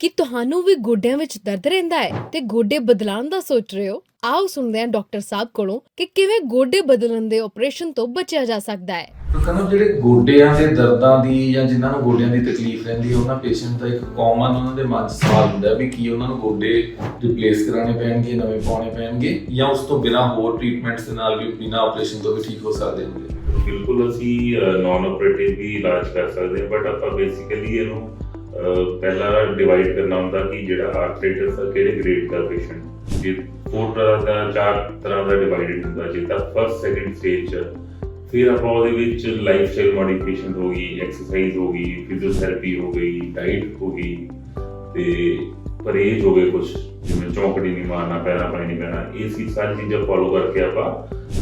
ਕਿ ਤੁਹਾਨੂੰ ਵੀ ਗੋਡਿਆਂ ਵਿੱਚ ਦਰਦ ਰਹਿੰਦਾ ਹੈ ਤੇ ਗੋਡੇ ਬਦਲਾਉਣ ਦਾ ਸੋਚ ਰਹੇ ਹੋ? ਆਓ ਸੁਣਦੇ ਹਾਂ ਡਾਕਟਰ ਸਾਹਿਬ ਕੋਲੋਂ ਕਿ ਕਿਵੇਂ ਗੋਡੇ ਬਦਲਣ ਦੇ ਆਪਰੇਸ਼ਨ ਤੋਂ ਬਚਿਆ ਜਾ ਸਕਦਾ ਹੈ। ਕਹਿੰਦਾ ਜਿਹੜੇ ਗੋਡਿਆਂ ਦੇ ਦਰਦਾਂ ਦੀ ਜਾਂ ਜਿਨ੍ਹਾਂ ਨੂੰ ਗੋਡਿਆਂ ਦੀ ਤਕਲੀਫ ਰਹਿੰਦੀ ਹੈ ਉਹਨਾਂ ਪੇਸ਼ੈਂਟ ਦਾ ਇੱਕ ਕਾਮਨ ਉਹਨਾਂ ਦੇ ਮਨ ਸਵਾਲ ਹੁੰਦਾ ਵੀ ਕੀ ਉਹਨਾਂ ਨੂੰ ਗੋਡੇ ਰਿਪਲੇਸ ਕਰਾਉਣੇ ਪੈਣਗੇ ਨਵੇਂ ਪਾਉਣੇ ਪੈਣਗੇ ਜਾਂ ਉਸ ਤੋਂ ਬਿਨਾਂ ਹੋਰ ਟ੍ਰੀਟਮੈਂਟਸ ਦੇ ਨਾਲ ਵੀ ਬਿਨਾਂ ਆਪਰੇਸ਼ਨ ਤੋਂ ਵੀ ਠੀਕ ਹੋ ਸਕਦੇ ਹੁੰਦੇ ਬਿਲਕੁਲ ਅਸੀਂ ਨਾਨ ਆਪਰੇਟਿਵ ਵੀ ਇਲਾਜ ਕਰ ਸਕਦੇ ਹਾਂ ਬਟ ਆਪਾਂ ਬੇਸਿਕਲੀ ਇਹਨੂੰ ਪਹਿਲਾਂ ਡਿਵਾਈਡ ਕਰਨਾ ਹੁੰਦਾ ਕਿ ਜਿਹੜਾ ਆਰਥਰਾਈਟਸ ਦਾ ਕਿਹੜੇ ਗ੍ਰੇਡ ਦਾ ਪੇਸ਼ੈਂਟ ਜੇ ਫੋਰ ਤਰ੍ਹਾਂ ਦਾ, ਚਾਰ ਤਰ੍ਹਾਂ ਦਾ ਡਿਵਾਈਡਡ ਹੁੰਦਾ, ਜੇ ਤਾਂ ਸੈਕੰਡ ਸਟੇਜ ਫਿਰ ਆਪਾਂ ਉਹਦੇ ਵਿੱਚ ਲਾਈਫ ਸਟਾਈਲ ਮੋਡੀਫਿਕੇਸ਼ਨ ਹੋ ਗਈ ਐਕਸਰਸਾਈਜ਼ ਹੋ ਗਈ ਫਿਜ਼ੀਓਥੈਰੇਪੀ ਹੋ ਗਈ ਡਾਈਟ ਹੋ ਗਈ, ਤੇ ਪਰਹੇਜ਼ ਹੋ ਗਏ ਕੁਝ ਜਿਵੇਂ ਚੌਂਕੜੀ ਨਹੀਂ ਮਾਰਨਾ ਪੈਣਾ ਪਾਣੀ ਨਹੀਂ ਪੈਣਾ ਇਹ ਸੀ ਸਾਰੀ ਚੀਜ਼ਾਂ ਫੋਲੋ ਕਰਕੇ ਆਪਾਂ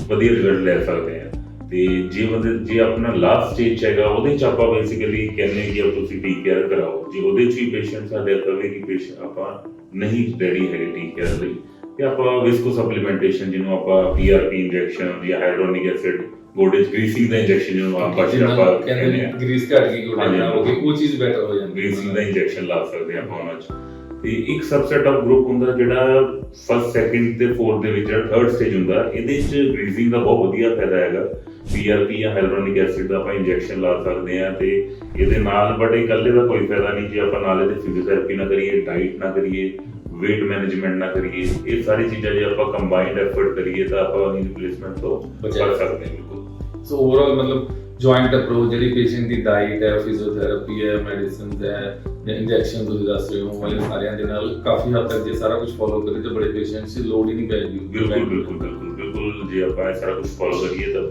ਵਧੀਆ ਰਿਜ਼ਲਟ ਲੈ ਸਕਦੇ ਹਾਂ। ਤੇ ਜੇ ਬੰਦੇ ਜੇ ਆਪਣਾ ਲਾਸਟ ਸਟੇਜ ਹੈਗਾ ਉਹਦੇ ਚ ਆਪਾਂ ਬੇਸਿਕਲੀ ਕਹਿੰਦੇ ਹਾਂ ਕਿ ਆਪ ਤੁਸੀਂ ਟੀ ਕੇਅਰ ਕਰਾਓ। ਜੇ ਉਹਦੇ ਚ ਵੀ ਪੇਸ਼ੈਂਟ ਸਾਡੇ ਕਵੇ ਕਿ ਪੇਸ਼ੈਂਟ ਆਪਾਂ ਨਹੀਂ ਰੈਡੀ ਹੈਗੇ ਟੀ ਕੇਅਰ ਲਈ ਤੇ ਆਪਾਂ ਵਿਸਕੋ ਸਪਲੀਮੈਂਟੇਸ਼ਨ ਜਿਹਨੂੰ ਆਪਾਂ ਪੀਆਰਪੀ ਇੰਜੈਕਸ਼ਨ ਜਾਂ ਹਾਈਡਰੋਨਿਕ ਐਸਿਡ ਗੋਡੇ ਚ ਗ੍ਰੀਸਿੰਗ ਦਾ ਇੰਜੈਕਸ਼ਨ ਜਿਹਨੂੰ ਆਪਾਂ ਆਪਾਂ ਕਹਿੰਦੇ ਨੇ ਹਾਂ। ਗ੍ਰੀਸ ਘਟ ਗਈ ਗੋਡੇ। ਨਾਲ ਹੋ ਗਈ ਉਹ ਚੀਜ਼ ਬੈਟਰ ਹੋ ਜਾਂਦੀ ਗ੍ਰੀਸਿੰਗ ਦਾ ਇੰਜੈਕਸ਼ਨ ਲਾ ਸਕਦੇ ਹਾਂ ਆਪਾਂ ਉਹਨਾਂ ਚ। ਤੇ ਇੱਕ ਸਬਸੈਟ ਆਫ ਗਰੁੱਪ ਹੁੰਦਾ ਜਿਹੜਾ ਫਸਟ ਸੈਕਿੰਡ ਤੇ ਫੋਰਥ ਦੇ ਵਿੱਚ ਜਿਹੜਾ ਥਰਡ ਸਟੇਜ ਹੁੰਦਾ ਇਹਦੇ ਚ ਗ੍ਰੀਸਿੰਗ ਦਾ ਬਹੁਤ ਵਧੀਆ ਫਾਇਦਾ ਹੈਗਾ। ਪੀਆਰਪੀ ਜਾਂ ਹਾਈਡਰੋਨਿਕ ਐਸਿਡ ਦਾ ਆਪਾਂ ਇੰਜੈਕਸ਼ਨ ਲਾ ਸਕਦੇ ਹਾਂ ਤੇ ਇਹਦੇ ਨਾਲ ਬਟ ਇਕੱਲੇ ਦਾ ਕੋਈ ਫਾਇਦਾ ਨਹੀਂ ਜੇ ਆਪਾਂ ਨਾਲ ਇਹਦੇ ਫਿਜ਼ੀਓਥੈਰੇਪੀ ਨਾ ਕਰੀਏ ਡਾਈਟ ਨਾ ਕਰੀਏ weight ਮੈਨੇਜਮੈਂਟ ਨਾ ਕਰੀਏ ਇਹ ਸਾਰੀ ਚੀਜ਼ਾਂ ਜੇ ਆਪਾਂ ਕੰਬਾਈਨਡ ਐਫਰਟ ਕਰੀਏ ਤਾਂ ਆਪਾਂ ਉਹਦੀ ਰਿਪਲੇਸਮੈਂਟ ਤੋਂ ਬਚ ਸਕਦੇ ਹਾਂ। ਬਿਲਕੁਲ। ਸੋ ਓਵਰਆਲ ਮਤਲਬ ਜੁਆਇੰਟ ਅਪਰੋਚ ਜਿਹੜੀ ਪੇਸ਼ੈਂਟ ਦੀ ਡਾਈਟ ਹੈ ਫਿਜ਼ੀਓਥੈਰੇਪੀ ਹੈ ਮੈਡੀਸਿਨਸ ਹੈ ਇੰਜੈਕਸ਼ਨ ਤੁਸੀਂ ਦੱਸ ਰਹੇ ਹੋ ਵਾਲੇ ਸਾਰਿਆਂ ਦੇ ਨਾਲ ਕਾਫੀ ਹੱਦ ਤੱਕ ਜੇ ਸਾਰਾ ਕੁਝ ਫੋਲੋ ਕਰੀ ਤਾਂ ਬੜੇ ਪੇਸ਼ੈਂਟਸ ਦੀ ਲੋੜ ਹੀ ਨਹੀਂ ਪੈਗੀ ਬਿਲਕੁਲ ਬਿਲਕੁਲ ਬਿਲਕੁਲ ਬਿਲਕੁਲ ਜੇ ਆਪਾਂ ਸਾਰਾ ਕੁਝ ਫੋਲੋ ਕਰੀਏ ਤਾਂ